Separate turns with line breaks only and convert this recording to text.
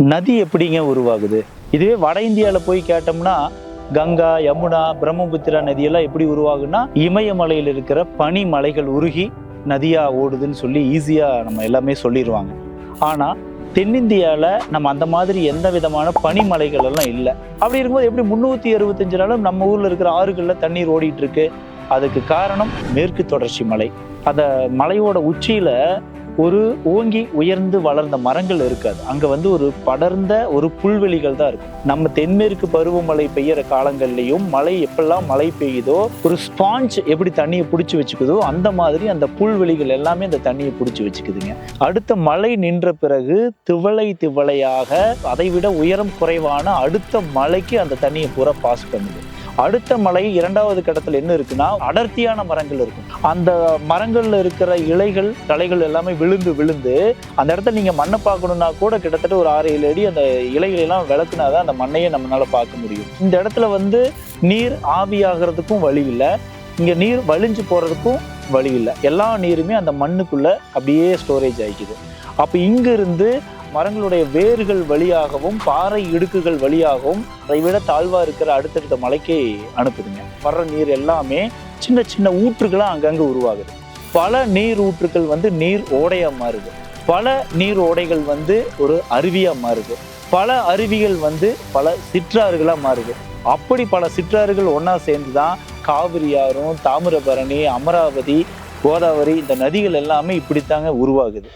நதி எப்படிங்க உருவாகுது? இதுவே வட இந்தியாவில் போய் கேட்டோம்னா கங்கா யமுனா பிரம்மபுத்திரா நதியெல்லாம் எப்படி உருவாகுன்னா இமயமலையில் இருக்கிற பனி மலைகள் உருகி நதியாக ஓடுதுன்னு சொல்லி ஈஸியாக நம்ம எல்லாமே சொல்லிடுவாங்க ஆனால் தென்னிந்தியாவில் நம்ம அந்த மாதிரி எந்த விதமான பனிமலைகள் எல்லாம் இல்லை. அப்படி இருக்கும்போது எப்படி முந்நூற்றி அறுபத்தஞ்சு நாளும் நம்ம ஊரில் இருக்கிற ஆறுகளில் தண்ணீர் ஓடிட்டு இருக்கு? அதுக்கு காரணம் மேற்கு தொடர்ச்சி மலை. அந்த மலையோட உச்சியில் ஒரு ஓங்கி உயர்ந்து வளர்ந்த மரங்கள் இருக்காது. அங்க வந்து ஒரு படர்ந்த ஒரு புல்வெளிகள் தான் இருக்கும். நம்ம தென்மேற்கு பருவமழை பெய்யற காலங்கள்லயும் மழை எப்பெல்லாம் மழை பெய்யுதோ ஒரு ஸ்பாஞ்ச் எப்படி தண்ணியை பிடிச்சி வச்சுக்குதோ அந்த மாதிரி அந்த புல்வெளிகள் எல்லாமே அந்த தண்ணியை பிடிச்சி வச்சுக்குதுங்க. அடுத்த மழை நின்ற பிறகு திவளை திவளையாக அதை விட உயரம் குறைவான அடுத்த மலைக்கு அந்த தண்ணியை பூரா பாஸ் பண்ணுது. அடுத்த மலை இரண்டாவது கட்டத்தில் என்ன இருக்குன்னா அடர்த்தியான மரங்கள் இருக்கும். அந்த மரங்கள்ல இருக்கிற இலைகள் தலைகள் எல்லாமே விழுந்து விழுந்து அந்த இடத்துல நீங்க மண்ணை பார்க்கணும்னா கூட கிட்டத்தட்ட ஒரு ஆறு ஏழு அடி அந்த இலைகள் எல்லாம் விளக்குனாதான் அந்த மண்ணையே நம்மளால பார்க்க முடியும். இந்த இடத்துல வந்து நீர் ஆவியாகிறதுக்கும் வழி இல்லை. இங்க நீர் வழிஞ்சு போறதுக்கும் வழி இல்லை. எல்லா நீருமே அந்த மண்ணுக்குள்ள அப்படியே ஸ்டோரேஜ் ஆகிக்குது அப்போ இங்கிருந்து மரங்களுடைய வேர்கள் வழியாகவும் பாறை இடுக்குகள் வழியாகவும் அதை விட தாழ்வா இருக்கிற அடுத்தடுத்த மலைக்கு அனுப்புதுங்க. வர்ற நீர் எல்லாமே சின்ன சின்ன ஊற்றுகளாக அங்கங்கே உருவாகுது. பல நீர் ஊற்றுகள் வந்து நீர் ஓடையா மாறுது. பல நீர் ஓடைகள் வந்து ஒரு அருவியா மாறுது. பல அருவிகள் வந்து பல சிற்றாறுகளா மாறுது. அப்படி பல சிற்றாறுகள் ஒன்றா சேர்ந்து தான் காவிரி ஆறும் தாமிரபரணி அமராவதி கோதாவரி இந்த நதிகள் எல்லாமே இப்படித்தாங்க உருவாகுது.